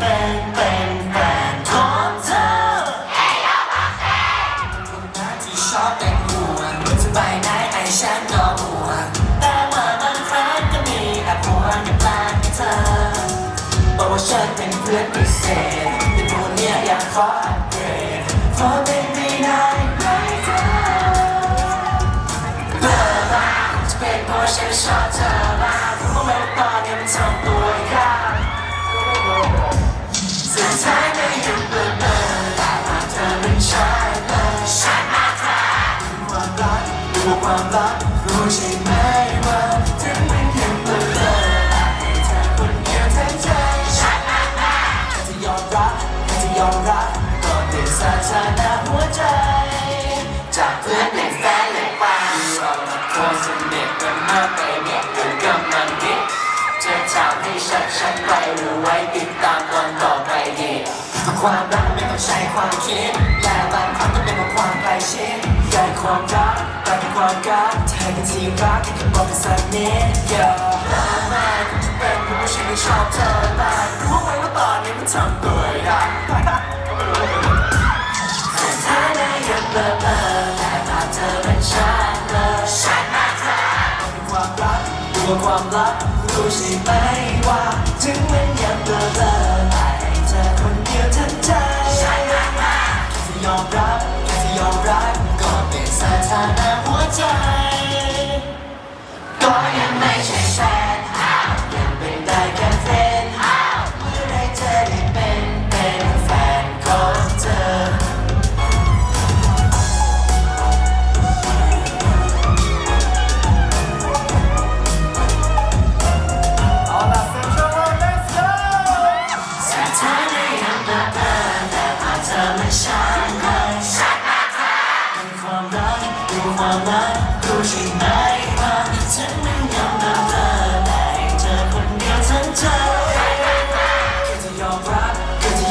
เป็นเป็นแฟนของเธอที่ชอบแต่งหัวจะไปไหนไอ้ฉันก็ห่วงแต่ว่าบางครั้งก็มีแอบห่วงกับแปลกเธอบอกว่าฉันเป็นเพื่อนพิเศษแต่พวเนี้ยอยากขออัปเกรดขอเป็นไม่ได้ไหมเธอเบื่อบ้างจะเป็นเพราะฉันชอบเธอบ้างเพราะแม้ว่าตอนนี้มันทำตัวยา ความรักรู้ใช่ไหมว่าถึงมันยังเบื่อเบื่อแต่ให้เธอคนเดียวแทั้งใจฉันมาทำแค่จะยอมรับแค่จะยอมรับก็เปลี่ยนสถานะหัวใจ จากเพื่อนเป็นแฟนเลยป่าเรามาคนสนิทกันมากไปเนี่ยเกินกำลังนิดจะทำให้ชัดชัดไปหรือไว้ติดตามตอนต่อไปดีความรักไม่ต้องใช้ความคิดและบางครั้งก็เป็นเพราะความใกล้ชิดใกล้ความรัก ความรักเธอเป็นที่รักที่คุณบอกกันสักนิดเดียวแล้วแม่คงจะเป็นเพราะว่าฉันไม่ชอบเธอมากรู้ไหมว่าตอนนี้มันทำตัวยากสุดท้าได้ยังเบลอเบลอแต่ภาพเธอเป็นฉันเลยฉันมาเธอเป็นความรักดูความรักรู้ใช่ไหมว่าถึงมันยังเบลอเบลอแต่ให้เธอคนเดียวทั้งใจแค่จะยอมรับแค่จะยอมรับ ใจ ก็ยังไม่ใช่แฟ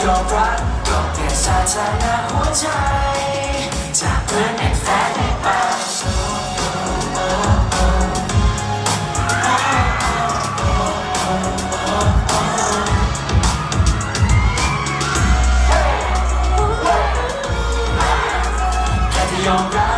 ยอมรับก็เปลี่ยนสถานะหัวใจ จากเพื่อนเป็นแฟนได้ปากยอมรับ